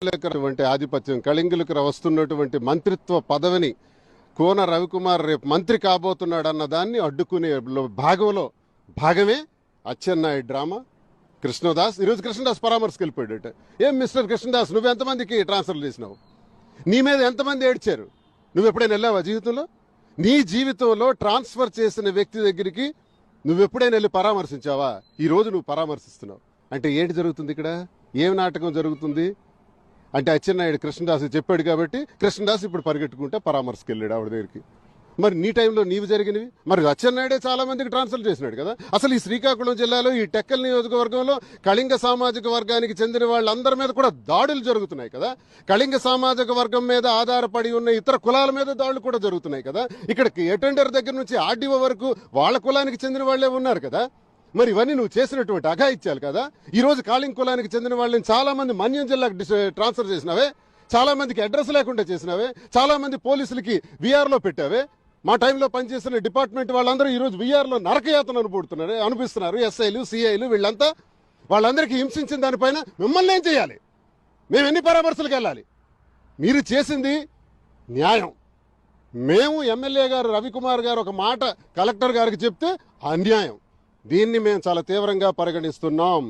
కళింగులకటువంటి ఆధిపత్యం కళింగులకు వస్తున్నటువంటి మంత్రిత్వ పదవిని కోన రవికుమార్ రేపు మంత్రి కాబోతున్నాడు అన్న దాన్ని అడ్డుకునే భాగంలో భాగమే అచ్చెన్నాయుడు డ్రామా. కృష్ణదాస్ ఈరోజు కృష్ణదాస్ పరామర్శకు వెళ్ళిపోయాడు ఏం మిస్టర్ కృష్ణదాస్ నువ్వు ఎంతమందికి ట్రాన్స్ఫర్ చేసినావు? నీ మీద ఎంతమంది ఏడ్చారు? నువ్వు ఎప్పుడైనా వెళ్ళావా జీవితంలో? నీ జీవితంలో ట్రాన్స్ఫర్ చేసిన వ్యక్తి దగ్గరికి నువ్వు ఎప్పుడైనా వెళ్ళి పరామర్శించావా? ఈ రోజు నువ్వు పరామర్శిస్తున్నావు. అంటే ఏంటి జరుగుతుంది ఇక్కడ? ఏం నాటకం జరుగుతుంది? అంటే అచ్చెన్నాయుడు కృష్ణదాస్ చెప్పాడు కాబట్టి కృష్ణదాస్ ఇప్పుడు పరిగెట్టుకుంటే పరామర్శకు వెళ్ళాడు ఆవిడ దగ్గరికి. మరి నీ టైంలో నీవు జరిగినవి? మరి అచ్చెన్నాయుడే చాలా మందికి ట్రాన్స్ఫర్ చేసినాడు కదా. అసలు ఈ శ్రీకాకుళం జిల్లాలో ఈ టెక్కల్ నియోజకవర్గంలో కళింగ సామాజిక వర్గానికి చెందిన వాళ్ళందరి మీద కూడా దాడులు జరుగుతున్నాయి కదా. కళింగ సామాజిక వర్గం మీద ఆధారపడి ఉన్న ఇతర కులాల మీద దాడులు కూడా జరుగుతున్నాయి కదా. ఇక్కడ అటెండర్ దగ్గర నుంచి ఆర్డీఓ వరకు వాళ్ళ కులానికి చెందిన వాళ్ళే ఉన్నారు కదా. మరి ఇవన్నీ నువ్వు చేసినటువంటి అఘాయిత్యాలు కదా? ఈరోజు కాళింగ్ కులానికి చెందిన వాళ్ళని చాలా మంది మన్యం జిల్లాకు డిస్- ట్రాన్స్ఫర్ చేసినావే? చాలా మందికి అడ్రస్ లేకుండా చేసినావే? చాలా మంది పోలీసులకి వీఆర్లో పెట్టావే? మా టైంలో పనిచేసిన డిపార్ట్మెంట్ వాళ్ళందరూ ఈ రోజు నరకయాతను అనుబడుతున్నారు అనిపిస్తున్నారు ఎస్ఐలు సిఐలు వీళ్ళంతా. వాళ్ళందరికీ హింసించిన దానిపైన మిమ్మల్ని ఏం చేయాలి? మేము ఎన్ని పరామర్శలకు వెళ్ళాలి? మీరు చేసింది న్యాయం. మేము ఎమ్మెల్యే గారు రవికుమార్ గారు ఒక మాట కలెక్టర్ గారికి చెప్తే అన్యాయం. దీన్ని మేము చాలా తీవ్రంగా పరిగణిస్తున్నాం.